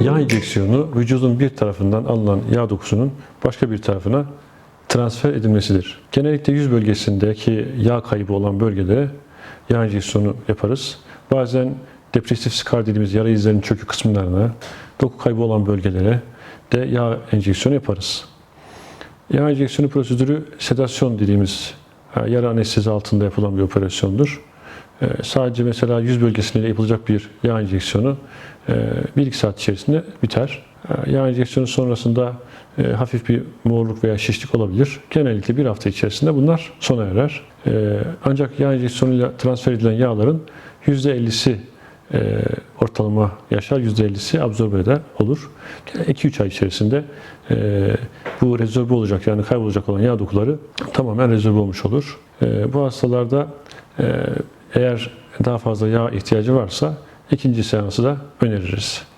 Yağ enjeksiyonu vücudun bir tarafından alınan yağ dokusunun başka bir tarafına transfer edilmesidir. Genellikle yüz bölgesindeki yağ kaybı olan bölgelere yağ enjeksiyonu yaparız. Bazen depresif skar dediğimiz yara izlerinin çökü kısımlarına, doku kaybı olan bölgelere de yağ enjeksiyonu yaparız. Yağ enjeksiyonu prosedürü sedasyon dediğimiz yara anestezi altında yapılan bir operasyondur. E, Sadece mesela yüz bölgesinde yapılacak bir yağ enjeksiyonu 1-2 saat içerisinde biter. E, Yağ enjeksiyonu sonrasında e, hafif bir morluk veya şişlik olabilir. Genellikle bir hafta içerisinde bunlar sona erer. E, Ancak yağ enjeksiyonuyla transfer edilen yağların %50'si e, ortalama yaşar, %50'si absorbe eder, olur. 2-3 ay içerisinde e, bu rezorbe olacak yani kaybolacak olan yağ dokuları tamamen rezorbe olmuş olur. E, bu hastalarda e, eğer daha fazla yağ ihtiyacı varsa ikinci seansı da öneririz.